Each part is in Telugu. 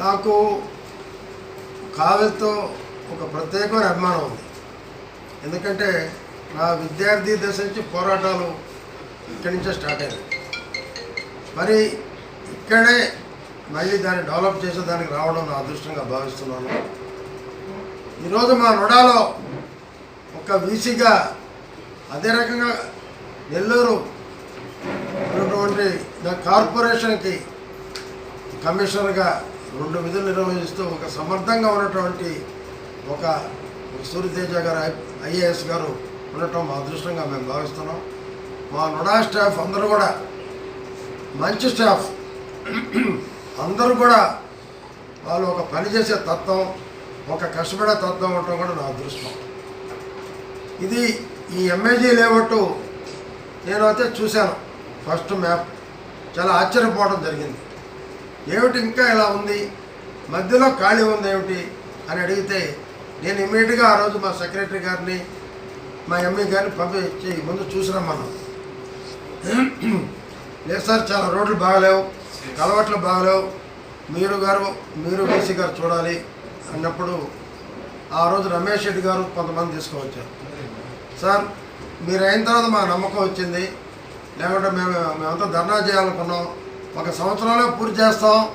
నాకు కావ్యతో ఒక ప్రత్యేకమైన అభిమానం ఉంది. ఎందుకంటే నా విద్యార్థి దశ నుంచి పోరాటాలు ఇక్కడి నుంచే స్టార్ట్ అయ్యాయి. మరి ఇక్కడే మళ్ళీ దాన్ని డెవలప్ చేసే దానికి రావడం నా అదృష్టంగా భావిస్తున్నాను. ఈరోజు మా నొడాలో ఒక వీసీగా అదే రకంగా నెల్లూరు ఉన్నటువంటి నా కార్పొరేషన్కి కమిషనర్గా రెండు విధులు నిర్వహిస్తూ ఒక సమర్థంగా ఉన్నటువంటి ఒక సూర్యతేజ గారు ఐఏఎస్ గారు ఉండటం మా అదృష్టంగా మేము భావిస్తున్నాం. మా నుడా స్టాఫ్ అందరూ కూడా మంచి స్టాఫ్ అందరూ కూడా వాళ్ళు ఒక పని చేసే తత్వం ఒక కష్టపడే తత్వం ఉండటం కూడా నా అదృష్టం. ఇది ఈ ఎంఏజీ లేవట్టు నేనైతే చూశాను. First map. చాలా ఆశ్చర్యపోవడం జరిగింది. ఏమిటి ఇంకా ఇలా ఉంది? మధ్యలో ఖాళీ ఉంది ఏమిటి? అని అడిగితే నేను ఇమీడియట్గా ఆ రోజు మా సెక్రటరీ గారిని మా ఎంఈ గారిని పంపించి ముందు చూసిరమ్మన్నాం లేదు సార్ చాలా రోడ్లు బాగలేవు కలవట్లు బాగలేవు. మీరు గారు మీరు బీసీ గారు చూడాలి అన్నప్పుడు ఆ రోజు రమేష్ రెడ్డి గారు కొంతమంది తీసుకువచ్చారు. సార్ మీరు అయిన తర్వాత మా నమ్మకం వచ్చింది. లేకుంటే మేము మేమంతా ధర్నా చేయాలనుకున్నాం. ఒక సంవత్సరంలో పూర్తి చేస్తాం.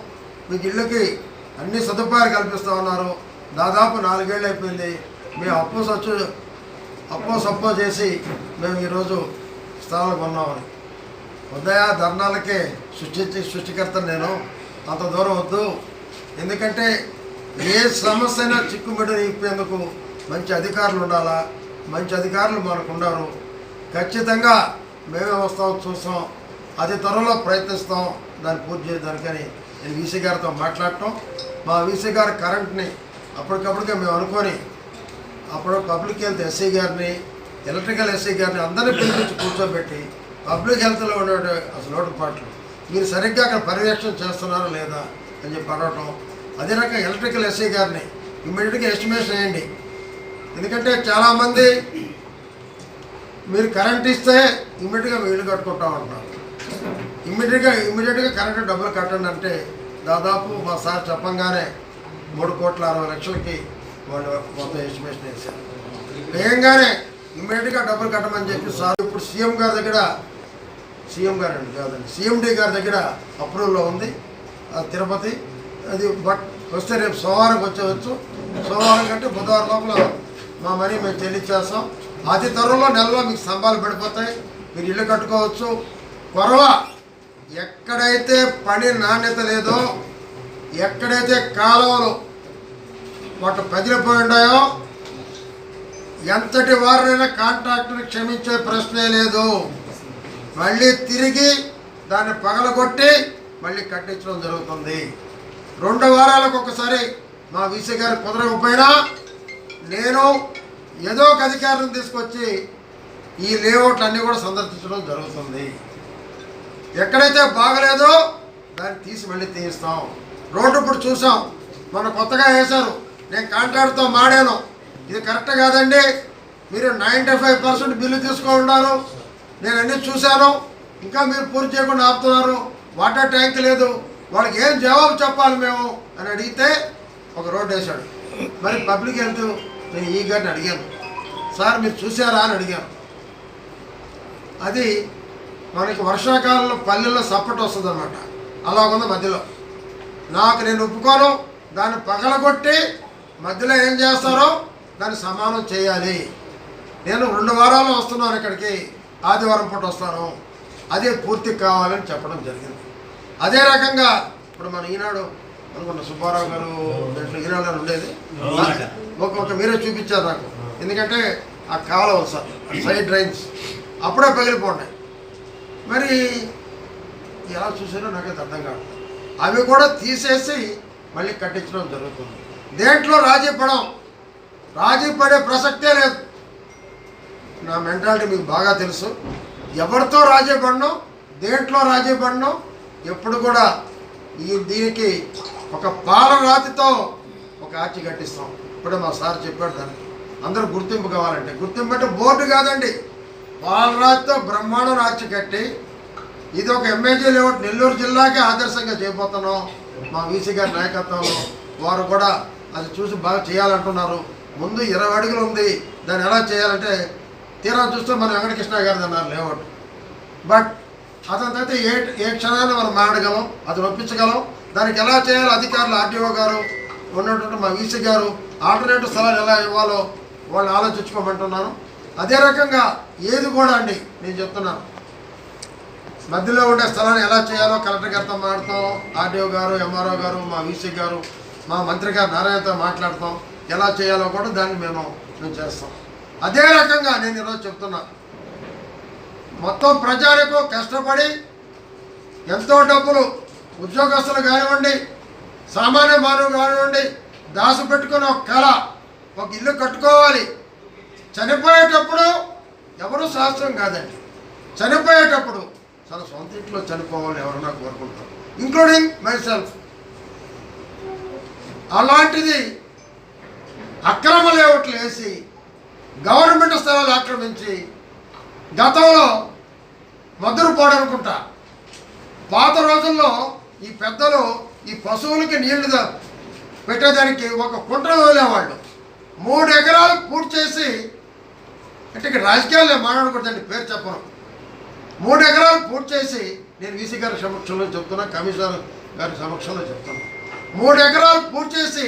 మీకు ఇళ్ళకి అన్ని సదుపాయాలు కల్పిస్తా ఉన్నారు. దాదాపు నాలుగేళ్ళు అయిపోయింది. మేము అప్పు సచ్చు అప్పో సప్పో చేసి మేము ఈరోజు స్థానాలు కొన్నామని. ఉదయ ధర్నాలకే సృష్టించి సృష్టికర్త నేను. అంత దూరం వద్దు. ఎందుకంటే ఏ సమస్య అయినా చిక్కుమిడి ఇప్పేందుకు మంచి అధికారులు ఉండాలా? మంచి అధికారులు మనకు ఉండరు. ఖచ్చితంగా మేమే వస్తాం చూస్తాం. అతి త్వరలో ప్రయత్నిస్తాం. దాన్ని పూర్తి చేయడానికని నేను వీసీ గారితో మాట్లాడటం. మా వీసీ గారి కరెంట్ని అప్పటికప్పటికే మేము అనుకొని అప్పుడు పబ్లిక్ హెల్త్ ఎస్సీ గారిని ఎలక్ట్రికల్ ఎస్సీ గారిని అందరినీ పిలిపించి కూర్చోబెట్టి పబ్లిక్ హెల్త్లో ఉండే అసలు లోటుపాట్లు. మీరు సరిగ్గా అక్కడ పర్యవేక్షణ చేస్తున్నారా లేదా అని చెప్పి అడగటం అదే రకంగా ఎలక్ట్రికల్ ఎస్సీ గారిని ఇమ్మీడియట్గా ఎస్టిమేషన్ వేయండి ఎందుకంటే చాలామంది మీరు కరెంట్ ఇస్తే ఇమ్మీడియట్గా వీళ్ళు కట్టుకుంటా కట్టుకుంటాం అంటున్నారు ఇమ్మీడియట్గా ఇమ్మీడియట్గా కరెక్ట్ డబ్బులు కట్టండి అంటే దాదాపు మా సార్ చెప్పంగానే మూడు కోట్ల అరవై లక్షలకి వాళ్ళు మొత్తం ఎస్టిమేషన్ వేశారు. వేయంగానే ఇమ్మీడియట్గా డబ్బులు కట్టమని చెప్పి సార్ ఇప్పుడు సీఎం గారి దగ్గర సీఎం గారు అండి కాదండి సీఎండీ గారి దగ్గర అప్రూవల్లో ఉంది. తిరుపతి అది బట్ వస్తే రేపు సోమవారం వచ్చేవచ్చు సోమవారం కంటే బుధవారం లోపల మా మనీ మేము చెల్లించేస్తాం. అతి త్వరలో నెలలో మీకు స్తంభాలు పడిపోతాయి. మీరు ఇల్లు కట్టుకోవచ్చు. కొరవ ఎక్కడైతే పని నాణ్యత లేదో ఎక్కడైతే కాలువలు వాటి పదిలిపోయి ఉన్నాయో ఎంతటి వారినైనా కాంట్రాక్టుని క్షమించే ప్రశ్నే లేదు. మళ్ళీ తిరిగి దాన్ని పగలగొట్టి మళ్ళీ కట్టించడం జరుగుతుంది. రెండు వారాలకు ఒకసారి మా వీసీ గారు కుదరకపోయినా నేను ఏదో ఒక అధికారం తీసుకొచ్చి ఈ లేఅవుట్లు అన్నీ కూడా సందర్శించడం జరుగుతుంది. ఎక్కడైతే బాగలేదో దాన్ని తీసి మళ్ళీ తీయిస్తాం. రోడ్డు ఇప్పుడు చూసాం. మన కొత్తగా వేశారు. నేను కాంట్రాక్ట్తో మాడాను. ఇది కరెక్ట్ కాదండి. మీరు నైంటీ ఫైవ్ పర్సెంట్ బిల్లు తీసుకో ఉన్నారు నేను అన్నీ చూశాను. ఇంకా మీరు పూర్తి చేయకుండా ఆపుతున్నారు. వాటర్ ట్యాంక్ లేదు. వాళ్ళకి ఏం జవాబు చెప్పాలి మేము అని అడిగితే ఒక రోడ్డు వేశాడు. మరి పబ్లిక్ హెల్త్ నేను ఈ గారిని అడిగాను. సార్ మీరు చూసారా అని అడిగాను. అది మనకి వర్షాకాలంలో పల్లెల్లో సప్పటి వస్తుంది అనమాట అలా ఉంది మధ్యలో. నాకు నేను ఒప్పుకోను దాన్ని పగలగొట్టి మధ్యలో ఏం చేస్తారో దాన్ని సమానం చేయాలి. నేను రెండు వారాలు వస్తున్నాను ఇక్కడికి ఆదివారం పూట వస్తాను. అదే పూర్తి కావాలని చెప్పడం జరిగింది. అదే రకంగా ఇప్పుడు మన ఈనాడు అనుకున్న సుబ్బారావు గారు దాంట్లో ఈనాడు ఉండేది. ఒక మీరే చూపించారు నాకు. ఎందుకంటే ఆ కాలం సార్ సైడ్ డ్రైన్స్. అప్పుడే పగిలిపోండి మరి ఎలా చూసారో నాకైతే అర్థం కాదు. అవి కూడా తీసేసి మళ్ళీ కట్టించడం జరుగుతుంది. దేంట్లో రాజీ పడం రాజీ పడే ప్రసక్తే లేదు. నా మెంటాలిటీ మీకు బాగా తెలుసు. ఎవరితో రాజీ పడడం దేంట్లో రాజీ పడడం ఎప్పుడు కూడా ఈ దీనికి ఒక పాలరాతితో ఒక ఆచి కట్టిస్తాం. ఇప్పుడే మా సార్ చెప్పాడు దానికి. అందరూ గుర్తింపు కావాలంటే. గుర్తింపు అంటే బోర్డు కాదండి. పాలరాతితో బ్రహ్మాండం రాజు కట్టి ఇది ఒక ఎమ్మెల్యే లేఅవుట్ నెల్లూరు జిల్లాకే ఆదర్శంగా చేయబోతున్నాం మా వీసీ గారి నాయకత్వంలో వారు కూడా అది చూసి బాగా చేయాలంటున్నారు. ముందు ఇరవై అడుగులు ఉంది. దాన్ని ఎలా చేయాలంటే తీరా చూస్తే మన వెంకటకృష్ణ గారిది అన్నారు లేఅవుట్. బట్ అతని అయితే ఏ ఏ క్షణాన్ని మనం మాడగలం అది ఒప్పించగలం దానికి ఎలా చేయాలో? అధికారులు ఆర్టీఓ గారు ఉన్నటువంటి మా వీసీ గారు ఆల్టర్నేటివ్ స్థలాలు ఎలా ఇవ్వాలో వాళ్ళు ఆలోచించుకోమంటున్నాను. అదే రకంగా ఏది కూడా అండి నేను చెప్తున్నాను మధ్యలో ఉండే స్థలాన్ని ఎలా చేయాలో కలెక్టర్ గారితో మాట్లాడతాం ఆర్డీఓ గారు ఎంఆర్ఓ గారు మా వీసీ గారు మా మంత్రి గారు నారాయణతో మాట్లాడతాం ఎలా చేయాలో కూడా దాన్ని మేము మేము చేస్తాం. అదే రకంగా నేను ఈరోజు చెప్తున్నా. మొత్తం ప్రజలకు కష్టపడి ఎంతో డబ్బులు ఉద్యోగస్తులు కానివ్వండి సామాన్య మానవులు కానివ్వండి దాసు పెట్టుకుని ఒక కళ ఒక ఇల్లు కట్టుకోవాలి. చనిపోయేటప్పుడు ఎవరు శాస్త్రం కాదండి. చనిపోయేటప్పుడు చాలా సొంత ఇంట్లో చనిపోవాలని ఎవరన్నా కోరుకుంటారు. ఇంక్లూడింగ్ మై సెల్ఫ్ అలాంటిది అక్రమ లేఅవుట్లు వేసి గవర్నమెంట్ స్థలాలు ఆక్రమించి గతంలో మధురపాడు అనుకుంటా పాత రోజుల్లో ఈ పెద్దలు ఈ పశువులకి నీళ్ళు పెట్టేదానికి ఒక కుట్ర వదిలేవాళ్ళు. మూడు ఎకరాలు పూర్తి చేసి అంటే ఇక్కడ రాజకీయాలు మాట్లాడకూడదండి పేరు చెప్పను. మూడు ఎకరాలు పూర్తి చేసి నేను వీసీ గారి సమక్షంలో చెప్తున్నా కమిషనర్ గారి సమక్షంలో చెప్తున్నా. మూడు ఎకరాలు పూర్తి చేసి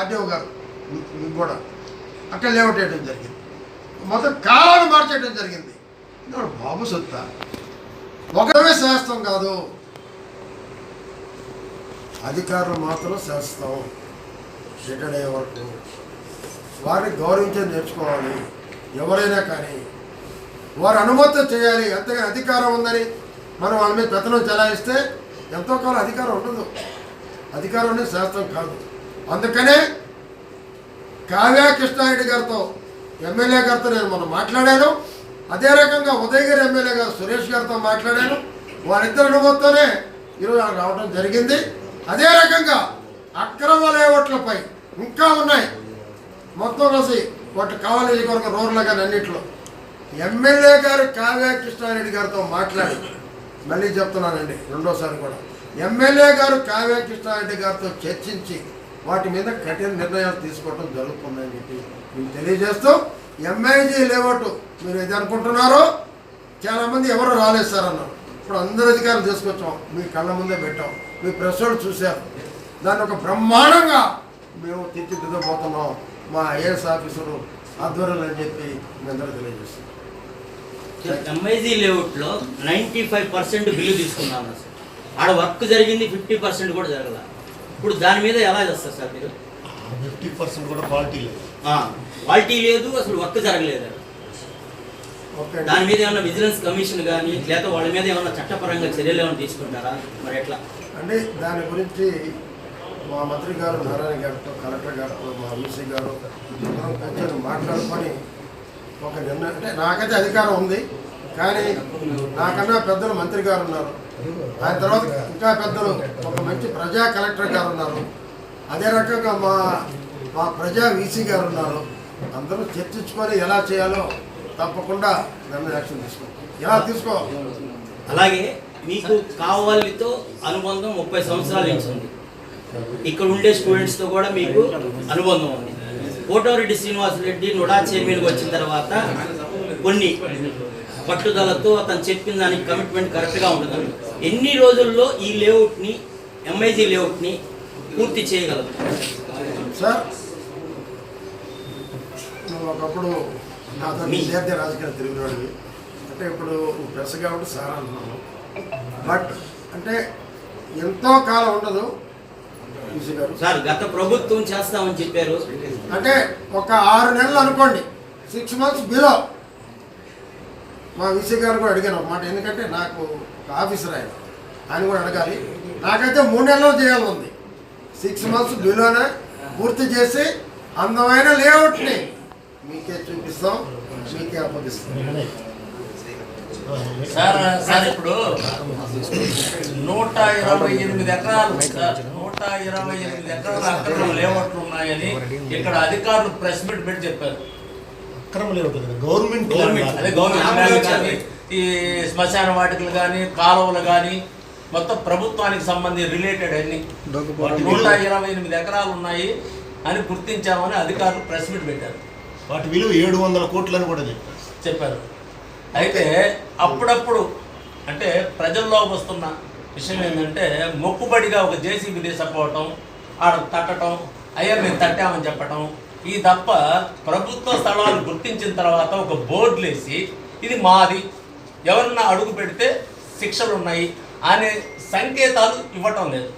ఆర్డీఓ గారు మీకు కూడా. అక్కడ లేఅవుట్ వేయడం జరిగింది. మొత్తం కాలాన్ని మార్చేయడం జరిగింది. ఇది బాబు సొత్తా ఒకటే శాస్త్రం కాదు. అధికారులు మాత్రం శాస్త్రం రిటైర్డ్ అయ్యే వరకు వారిని గౌరవించే నేర్చుకోవాలి. ఎవరైనా కానీ వారు అనుమతి చేయాలి అంతగా అధికారం ఉందని మనం వాళ్ళ మీద పెత్తనం చెలాయిస్తే ఎంతో కాలం అధికారం ఉండదు. అధికారం అనేది శాస్త్రం కాదు. అందుకనే కావ్య కృష్ణారెడ్డి గారితో ఎమ్మెల్యే గారితో నేను మనం మాట్లాడాను. అదే రకంగా ఉదయగిరి ఎమ్మెల్యే గారు సురేష్ గారితో మాట్లాడాను. వారిద్దరు అనుమతితోనే ఈరోజు నాకు రావడం జరిగింది. అదే రకంగా అక్రమ లేవట్లపై ఇంకా ఉన్నాయి. మొత్తం కలిసి వాటి కావాలి కొరకు రూరల్ కానీ అన్నింటిలో. ఎమ్మెల్యే గారు కావ్య కృష్ణారెడ్డి గారితో మాట్లాడి మళ్ళీ చెప్తున్నానండి రెండోసారి కూడా. ఎమ్మెల్యే గారు కావ్య కృష్ణారెడ్డి గారితో చర్చించి వాటి మీద కఠిన నిర్ణయాలు తీసుకోవడం జరుగుతుందని చెప్పి మీకు తెలియజేస్తూ ఎంఐజీ లేవట్టు మీరు ఏది అనుకుంటున్నారో చాలామంది ఎవరు రాలేదు సార్ అన్నారు. ఇప్పుడు అందరు అధికారులు తీసుకొచ్చాం మీ కళ్ళ ముందే పెట్టాం మీ ప్రెస్ చూశారు. దాన్ని ఒక బ్రహ్మాండంగా మేము తీర్చిదిద్దబోతున్నాం. మా ఐఏఎస్ ఆఫీసరు ఆధ్వర్యంలో అని చెప్పి మీ అందరూ తెలియజేస్తున్నాం ఎంఐజీ లేఅవుట్లో నైంటీ ఫైవ్ పర్సెంట్ బిల్లు తీసుకున్నాను సార్. ఆడ వర్క్ జరిగింది ఫిఫ్టీ పర్సెంట్ కూడా జరగల. ఇప్పుడు దాని మీద ఎలా చేస్తారు సార్ మీరు? ఫిఫ్టీ పర్సెంట్ కూడా క్వాలిటీ లేదు. క్వాలిటీ లేదు అసలు వర్క్ జరగలేదు. దాని మీద ఏమైనా విజిలెన్స్ కమిషన్ కానీ లేదా వాళ్ళ మీద ఏమైనా చట్టపరంగా చర్యలు ఏమైనా తీసుకుంటారా? మరి ఎట్లా? అంటే దాని గురించి మా మంత్రి గారు నారాయణ గారితో కలెక్టర్ గారితో మా వీసీ గారు అందరం కూర్చొని మాట్లాడుకొని ఒక నిర్ణయం అంటే నాకైతే అధికారం ఉంది కానీ నాకన్నా పెద్దలు మంత్రి గారు ఉన్నారు. ఆయన తర్వాత ఇంకా పెద్దలు ఒక మంచి ప్రజా కలెక్టర్ గారు ఉన్నారు. అదే రకంగా మా మా ప్రజా వీసీ గారు ఉన్నారు. అందరూ చర్చించుకొని ఎలా చేయాలో తప్పకుండా నన్ను యాక్షన్ తీసుకోవాలి ఎలా తీసుకోవాలి అలాగే మీకు కావాలితో అనుబంధం ముప్పై సంవత్సరాల నుంచి ఉంది ఇక్కడ ఉండే స్టూడెంట్స్తో కూడా మీకు అనుబంధం ఉంది. కోటమిరెడ్డి శ్రీనివాస్ రెడ్డి నుడా చైర్మన్కి వచ్చిన తర్వాత కొన్ని పట్టుదలతో అతను చెప్పిన దానికి కమిట్మెంట్ కరెక్ట్గా ఉంటుంది ఎన్ని రోజుల్లో ఈ లేఅవుట్ని ఎంఐజీ లేఅవుట్ని పూర్తి చేయగలరు? సార్ నువ్వు ఒకప్పుడు నాతో విద్యార్థి రాజకీయాలు తిరిగినవాడివి. అంటే ఇప్పుడు నువ్వు ప్రెస్ కాబట్టి సార్ అంటున్నాను బట్ అంటే ఎంతో కాలం ఉండదు. సార్ గత ప్రభుత్వం చేస్తామని చెప్పారు. అంటే ఒక ఆరు నెలలు అనుకోండి సిక్స్ మంత్స్ బిలో మా విసీ గారు కూడా అడిగాను ఒక మాట ఎందుకంటే నాకు ఒక ఆఫీసర్ ఆయన ఆయన కూడా అడగాలి. నాకైతే మూడు నెలలు చేయాలి ఉంది. సిక్స్ మంత్స్ బిలోనే పూర్తి చేసి అందమైన లేఅవుట్ని మీకే చూపిస్తాం మీకే అప్పగిస్తాను సార్ సార్ ఇప్పుడు నూట ఇరవై ఎనిమిది ఎకరాలు సార్, నూట ఇరవై ఎనిమిది ఎకరాల అక్రమ లేఅవుట్లు ఉన్నాయని ఇక్కడ అధికారులు ప్రెస్ మీట్ పెట్టి చెప్పారు. అక్రమ కదా గవర్నమెంట్ గవర్నమెంట్ ఈ శ్మశాన వాటికలు కానీ కాలువలు కానీ మొత్తం ప్రభుత్వానికి సంబంధించి రిలేటెడ్ అన్ని. నూట ఇరవై ఎనిమిది ఎకరాలు ఉన్నాయి అని గుర్తించామని అధికారులు ప్రెస్ మీట్ పెట్టారు. వాటి విలువ ఏడు వందల కోట్లని కూడా చెప్పారు. చెప్పారు. అయితే అప్పుడప్పుడు అంటే ప్రజల్లో వస్తున్న విషయం ఏంటంటే మొక్కుబడిగా ఒక జేసీబీ తీసుకపోవటం ఆడ తట్టడం అయ్యా మేము తట్టామని చెప్పటం ఈ తప్ప ప్రభుత్వ స్థలాలు గుర్తించిన తర్వాత ఒక బోర్డులు వేసి ఇది మాది ఎవరన్నా అడుగు పెడితే శిక్షలు ఉన్నాయి అనే సంకేతాలు ఇవ్వటం లేదు.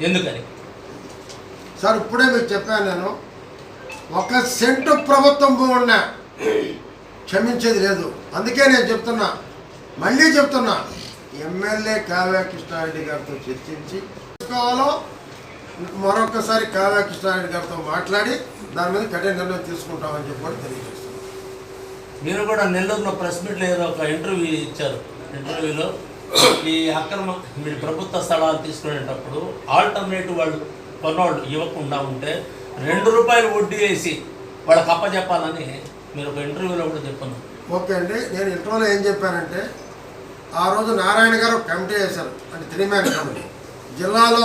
ఎందుకని? సార్ ఇప్పుడే మీకు చెప్పాను నేను ఒక సెంటు ప్రభుత్వం ఉన్నా క్షమించేది లేదు. అందుకే నేను చెప్తున్నా. మళ్ళీ చెప్తున్నా. ఎమ్మెల్యే కావ్య కృష్ణారెడ్డి గారితో చర్చించి కావాలో మరొకసారి కావ్య కృష్ణారెడ్డి గారితో మాట్లాడి దాని మీద కఠిన నిర్ణయం తీసుకుంటామని చెప్పి కూడా తెలియజేస్తున్నాను. మీరు కూడా నెల్లూరులో ప్రెస్ మీట్లో ఏదో ఒక ఇంటర్వ్యూ ఇచ్చారు. ఇంటర్వ్యూలో ఈ అక్రమ మీరు ప్రభుత్వ స్థలాలు తీసుకునేటప్పుడు ఆల్టర్నేటివ్ వాళ్ళు కొన్నవాళ్ళు ఇవ్వకుండా ఉంటే రెండు రూపాయలు వడ్డీ వేసి వాళ్ళకి అప్పచెప్పాలని మీరు ఒక ఇంటర్వ్యూలో కూడా చెప్పున్నారు ఓకే అండి నేను ఇంటర్వ్యూలో ఏం చెప్పానంటే ఆ రోజు నారాయణ గారు కమిటీ వేశారు అంటే త్రీ మ్యాన్ కమిటీ. జిల్లాలో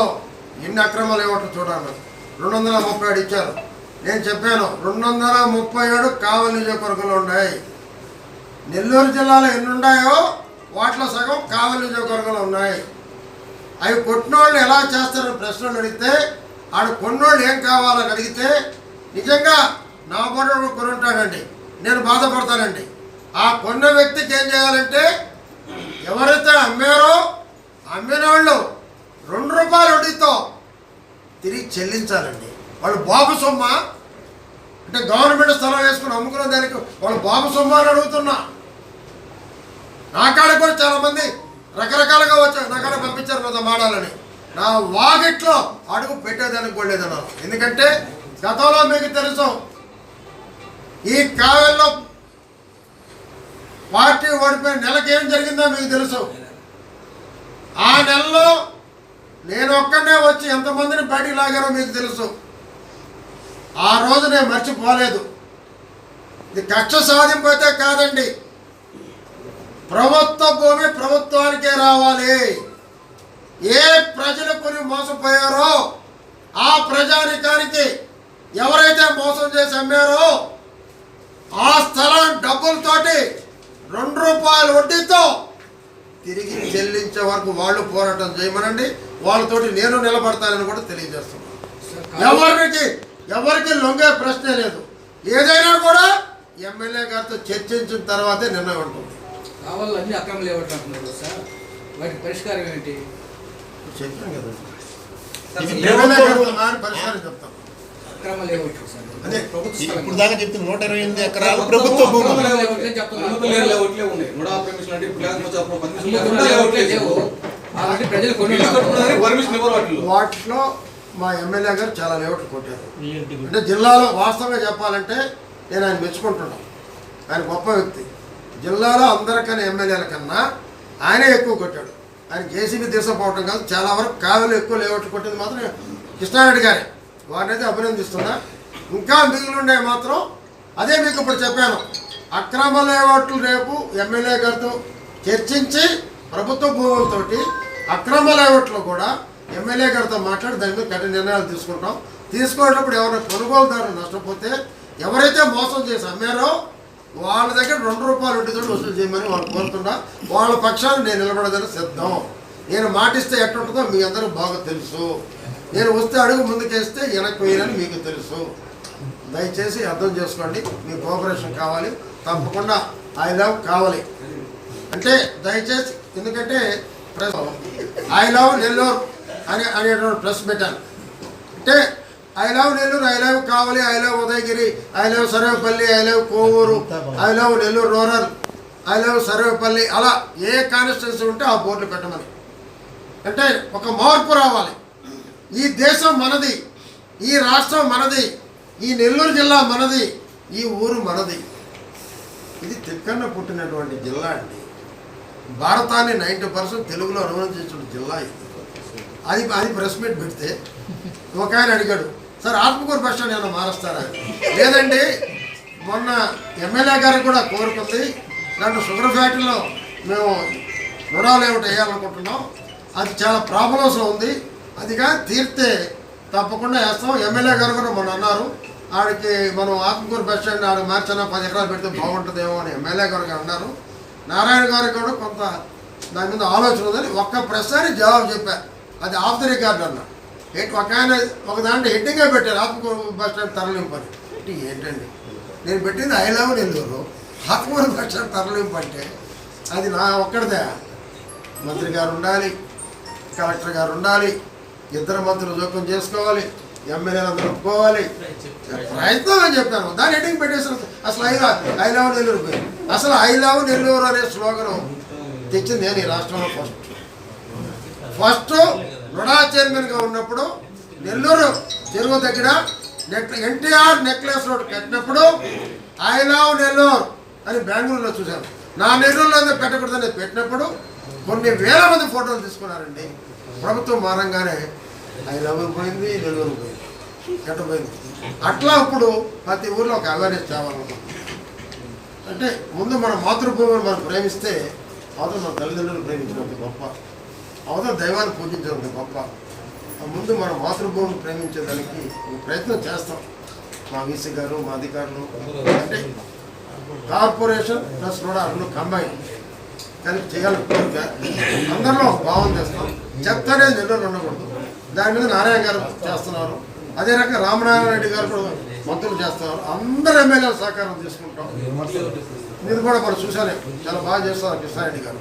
ఎన్ని అక్రమాలు ఏమిటో చూడాలి. రెండు వందల ముప్పై ఏడు ఇచ్చారు. నేను చెప్పాను రెండు వందల ముప్పై ఏడు కావలి నియోజకవర్గంలో ఉన్నాయి. నెల్లూరు జిల్లాలో ఎన్ని ఉన్నాయో వాటిలో సగం కావలి నియోజకవర్గంలో ఉన్నాయి. అవి కొట్టినోళ్ళు ఎలా చేస్తారని ప్రశ్నలు అడిగితే ఆడు కొన్నోళ్ళు ఏం కావాలని అడిగితే నిజంగా నా బోర్డు కొనుంటాడండి. నేను బాధపడతానండి. ఆ కొన్న వ్యక్తికి ఏం చేయాలంటే ఎవరైతే అమ్మారో అమ్మిన వాళ్ళు రెండు రూపాయలు వడ్డీతో తిరిగి చెల్లించాలండి. వాళ్ళు బాబు సొమ్మ అంటే గవర్నమెంట్ స్థలం వేసుకుని అమ్ముకున్న దానికి వాళ్ళు బాబు సొమ్మ అని అడుగుతున్నా. నా కాడ కూడా చాలామంది రకరకాలుగా వచ్చారు నా కాడ పంపించారు కదా మాడాలని. నా వాగిట్లో అడుగు పెట్టేదానికి కూడా లేదన్నారు. ఎందుకంటే గతంలో మీకు తెలుసు ఈ కావెల్లో పార్టీ ఓడిపోయిన నెలకేం ఏం జరిగిందో మీకు తెలుసు. ఆ నెలలో నేను ఒక్కనే వచ్చి ఎంతమందిని బయటికి లాగారో మీకు తెలుసు. ఆ రోజు నేను మర్చిపోలేదు. ఇది కక్ష సాధింపు అయితే కాదండి. ప్రభుత్వ భూమి ప్రభుత్వానికే రావాలి. ఏ ప్రజలు కొని మోసపోయారో ఆ ప్రజానికానికి ఎవరైతే మోసం చేసి అమ్మారో ఆ స్థలం డబ్బులతోటి రెండు రూపాయల వడ్డీతో తిరిగి చెల్లించే వరకు వాళ్ళు పోరాటం చేయమనండి. వాళ్ళతోటి నేను నిలబడతానని కూడా తెలియజేస్తున్నాను. ఎవరికి ఎవరికి లొంగే ప్రశ్నే లేదు. ఏదైనా కూడా ఎమ్మెల్యే గారితో చర్చించిన తర్వాతే నిర్ణయం ఉంటుంది. కావాలి అన్ని అక్రమ అంటున్నారు సార్. వాటి పరిష్కారం ఏంటి? చెప్పాను కదా. పరిష్కారం చెప్తాం. అక్రమ లేవట్లు సార్. అదే ఇప్పుడు దాకా చెప్తున్న నూట ఇరవై ఎనిమిది ఎకరాలు ప్రభుత్వ భూములు. లేవట్లే లేవట్లే లేవట్లే వాటిలో మా ఎమ్మెల్యే గారు చాలా లేఅవుట్లు కొట్టారు. అంటే జిల్లాలో వాస్తవంగా చెప్పాలంటే నేను ఆయన మెచ్చుకుంటున్నాను. ఆయన గొప్ప వ్యక్తి. జిల్లాలో అందరికన్నా ఎమ్మెల్యేల కన్నా ఆయనే ఎక్కువ కొట్టాడు. ఆయన జేసీబీ తీసుకుపోవటం కాదు చాలా వరకు కావలు ఎక్కువ లేఅవుట్లు కొట్టింది మాత్రం కృష్ణారెడ్డి గారే. వారిని అయితే అభినందిస్తున్నా. ఇంకా మిగిలిండే మాత్రం అదే మీకు ఇప్పుడు చెప్పాను. అక్రమ లేఅవుట్లు రేపు ఎమ్మెల్యే గారితో చర్చించి ప్రభుత్వ భూములతోటి అక్రమ లేఅవుట్లు కూడా ఎమ్మెల్యే గారితో మాట్లాడి దాని మీద కఠిన నిర్ణయాలు తీసుకుంటాం. తీసుకునేటప్పుడు ఎవరైనా కొనుగోలుదారులు నష్టపోతే ఎవరైతే మోసం చేసి అమ్మారో వాళ్ళ దగ్గర రెండు రూపాయలు వడ్డీతో వసూలు చేయమని వాళ్ళు కోరుతున్నా. వాళ్ళ పక్షాన్ని నేను నిలబడదని సిద్ధం. నేను మాటిస్తే ఎట్టుంటుందో మీ అందరూ బాగా తెలుసు. నేను వస్తే అడుగు ముందుకేస్తే వెనక్కి వేయాలని మీకు తెలుసు. దయచేసి అర్థం చేసుకోండి. మీ కోఆపరేషన్ కావాలి. తప్పకుండా ఐ లవ్ కావాలి. అంటే దయచేసి ఎందుకంటే ప్రెస్ ఐ లవ్ నెల్లూరు అని అనేటువంటి ప్రెస్ పెట్టాను. అంటే I love Nellore I love Kavali I love Udayagiri I love Sarvepalli I love Kovur I love Nellore rural I love Sarvepalli అలా ఏ కాన్స్టిట్యున్సీ ఉంటే ఆ బోర్డులు పెట్టమని. అంటే ఒక మార్పు రావాలి. ఈ దేశం మనది ఈ రాష్ట్రం మనది ఈ నెల్లూరు జిల్లా మనది ఈ ఊరు మనది. ఇది తిక్కన్న పుట్టినటువంటి జిల్లా అండి. భారతాన్ని నైంటీ పర్సెంట్ తెలుగులో అనువదించిన జిల్లా ఇది. అది అది ప్రెస్ మీట్ పెడితే ఒక ఆయన అడిగాడు సార్ ఆత్మకూరు బస్ స్టాండ్ ఏమైనా మారుస్తారా? లేదండి మొన్న ఎమ్మెల్యే గారు కూడా కోరుకుంది. దాంట్లో షుగర్ ఫ్యాక్టరీలో మేము రుణాలు ఏమిటి వేయాలనుకుంటున్నాం. అది చాలా ప్రాబ్లమ్స్ ఉంది. అదిగా తీర్తే తప్పకుండా వేస్తాం. ఎమ్మెల్యే గారు కూడా మొన్న అన్నారు ఆడికి మనం ఆత్మకూరు బస్ స్టాండ్ ఆడ మార్చనా పది ఎకరాలు పెడితే బాగుంటుందేమో అని ఎమ్మెల్యే గారు అన్నారు నారాయణ గారికి కూడా కొంత దాని మీద ఆలోచన ఉందని ఒక్క ప్రశ్న జవాబు చెప్పారు అది ఆఫ్ ది రికార్డ్ అన్న ఏంటి ఒక ఆయన ఒక దాంట్లో హెడ్డింగే పెట్టారు ఆత్మకూరు బస్ స్టాండ్ తరలింపు అని. ఏంటండి? నేను పెట్టింది I love Nellore. Atmakur bus stand తరలింపు అంటే అది నా ఒక్కడిదే. మంత్రి గారు ఉండాలి కలెక్టర్ గారు ఉండాలి ఇద్దరు మంత్రులు జోక్యం చేసుకోవాలి. ఎమ్మెల్యేలు అందరూ ఒప్పుకోవాలి. ప్రయత్నం అని చెప్పాను. దాని హెడ్డింగ్ పెట్టేసాను అసలు ఐ ఐ లవ్ నెల్లూరు పోయి. అసలు ఐ లవ్ నెల్లూరు అనే స్లోగన్ తెచ్చింది నేను ఈ రాష్ట్రంలో ఫస్ట్ ఫస్ట్ రుణా చైర్మన్గా ఉన్నప్పుడు నెల్లూరు చెరువు దగ్గర నెక్ ఎన్టీఆర్ నెక్లెస్ రోడ్ కట్టినప్పుడు ఐ లవ్ నెల్లూరు అని బెంగళూరులో చూశాను. నా నెల్లూరులో పెట్టకూడదు పెట్టకూడదని పెట్టినప్పుడు కొన్ని వేల మంది ఫోటోలు తీసుకున్నారండి. ప్రభుత్వం మారంగానే ఐదు లవ్ పోయింది నెల్లూరు పోయింది. ఎట్ట పోయింది. అట్లా ఇప్పుడు ప్రతి ఊర్లో ఒక అవేర్నెస్ తేవాలనుకుంటున్నాం అంటే ముందు మన మాతృభూమిని మనం ప్రేమిస్తే అవతల మన తల్లిదండ్రులు ప్రేమించినంత గొప్ప. అవతల దైవాన్ని పూజించినంత గొప్ప. ముందు మన మాతృభూమిని ప్రేమించేదానికి ప్రయత్నం చేస్తాం. మా వీసీ గారు మా అధికారులు అంటే కార్పొరేషన్ ప్లస్ కూడా రెండు కంబైన్. కలిపి చేయాలి. అందరిలో భావం చేస్తాం. చెత్త అనేది నెల్లూరు ఉండకూడదు. దాని మీద నారాయణ గారు చేస్తున్నారు. అదే రకంగా రామనారాయణ రెడ్డి గారు కూడా మంత్రులు చేస్తున్నారు. అందరు ఎమ్మెల్యేలు సహకారం తీసుకుంటాం. మీరు కూడా మనం చూసానే చాలా బాగా చేస్తారు కృష్ణారెడ్డి గారు.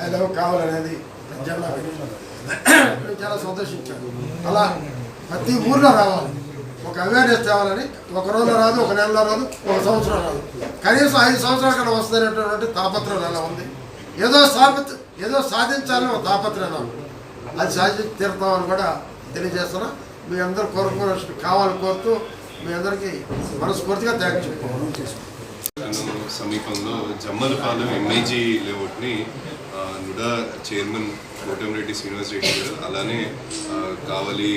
ఆయన కావాలనేది ప్రజల్లో నేను చాలా సంతోషించాను. అలా ప్రతి ఊర్లో రావాలి. ఒక అవేర్నెస్ తేవాలని ఒక రోజు రాదు ఒక నెలలో రాదు ఒక సంవత్సరం రాదు. కనీసం ఐదు సంవత్సరాల కన్నా వస్తున్నటువంటి తాపత్రం ఎలా ఉంది? ఏదో సాపత్ ఏదో సాధించాలని ఒక తాపత్రం నాకు అది సాధి తీరుతామని కూడా తెలియజేస్తున్నా. మీ అందరూ కోరుకోవాల్సి కావాలని కోరుతూ మీ అందరికీ మనస్ఫూర్తిగా థ్యాంక్ సమీపంలో జమ్మలపాలెం ఎంఐజీ లేఅవుట్ని నుడా చైర్మన్ కోటమిరెడ్డి శ్రీనివాస్ రెడ్డి గారు అలానే కావలి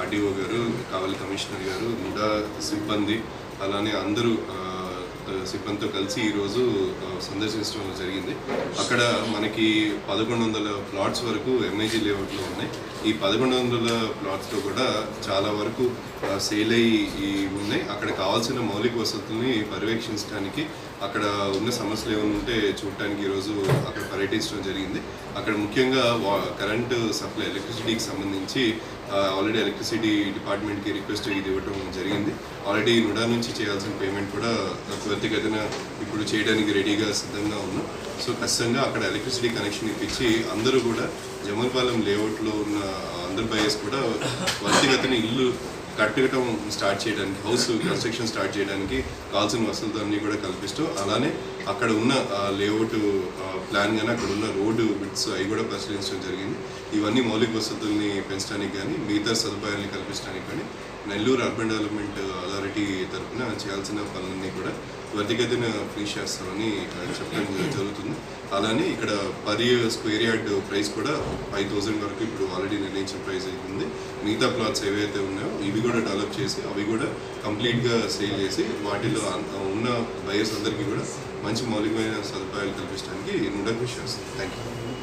ఆర్డీఓ గారు కావలి కమిషనర్ గారు నుడా సిబ్బంది అలానే అందరూ సిబ్బందితో కలిసి ఈరోజు సందర్శించడం జరిగింది. అక్కడ మనకి పదకొండు వందల ప్లాట్స్ వరకు ఎంఐజీ లేఅవుట్లో ఉన్నాయి. ఈ పదకొండు వందల ప్లాట్స్లో కూడా చాలా వరకు సేల్ అయ్యి ఉన్నాయి. అక్కడ కావాల్సిన మౌలిక వసతుల్ని పర్యవేక్షించడానికి అక్కడ ఉన్న సమస్యలు ఏమైనా ఉంటే చూడటానికి ఈరోజు అక్కడ పర్యటించడం జరిగింది. అక్కడ ముఖ్యంగా వా- కరెంటు సప్లై ఎలక్ట్రిసిటీకి సంబంధించి ఆల్రెడీ ఎలక్ట్రిసిటీ డిపార్ట్మెంట్కి రిక్వెస్ట్ ఇది ఇవ్వడం జరిగింది. ఆల్రెడీ నుడా నుంచి చేయాల్సిన పేమెంట్ కూడా త్వరితగతిన ఇప్పుడు చేయడానికి రెడీగా సిద్ధంగా ఉన్నాం. సో ఖచ్చితంగా అక్కడ ఎలక్ట్రిసిటీ కనెక్షన్ ఇప్పించి అందరూ కూడా జమల్పాలెం లేఅవుట్లో ఉన్న అందరు బయస్ కూడా త్వరితగతిన ఇల్లు కట్టడం స్టార్ట్ చేయడానికి హౌస్ కన్స్ట్రక్షన్ స్టార్ట్ చేయడానికి కావాల్సిన వసతులన్నీ కూడా కల్పిస్తూ అలానే అక్కడ ఉన్న లేఅవుట్ ప్లాన్ కానీ అక్కడ ఉన్న రోడ్డు బిట్స్ అవి కూడా పరిశీలించడం జరిగింది. ఇవన్నీ మౌలిక వసతుల్ని పెంచడానికి కానీ మిగతా సదుపాయాలని కల్పించడానికి కానీ నెల్లూరు అర్బన్ డెవలప్మెంట్ అథారిటీ తరఫున చేయాల్సిన పనులన్నీ కూడా త్వరితగతిన ఫినిష్ చేస్తామని చెప్పడం జరుగుతుంది. అలానే ఇక్కడ పర్ స్క్వేర్ యార్డ్ ప్రైస్ కూడా ఫైవ్ థౌసండ్ వరకు ఇప్పుడు ఆల్రెడీ నిర్ణయించిన ప్రైస్ ఉంది మిగతా ప్లాట్స్ ఏవైతే ఉన్నాయో ఇవి కూడా డెవలప్ చేసి అవి కూడా కంప్లీట్గా సేల్ చేసి వాటిలో ఉన్న బయర్స్ అందరికీ కూడా మంచి మౌలికమైన సదుపాయాలు కల్పించడానికి నుండా కృషి చేస్తాం థ్యాంక్ యూ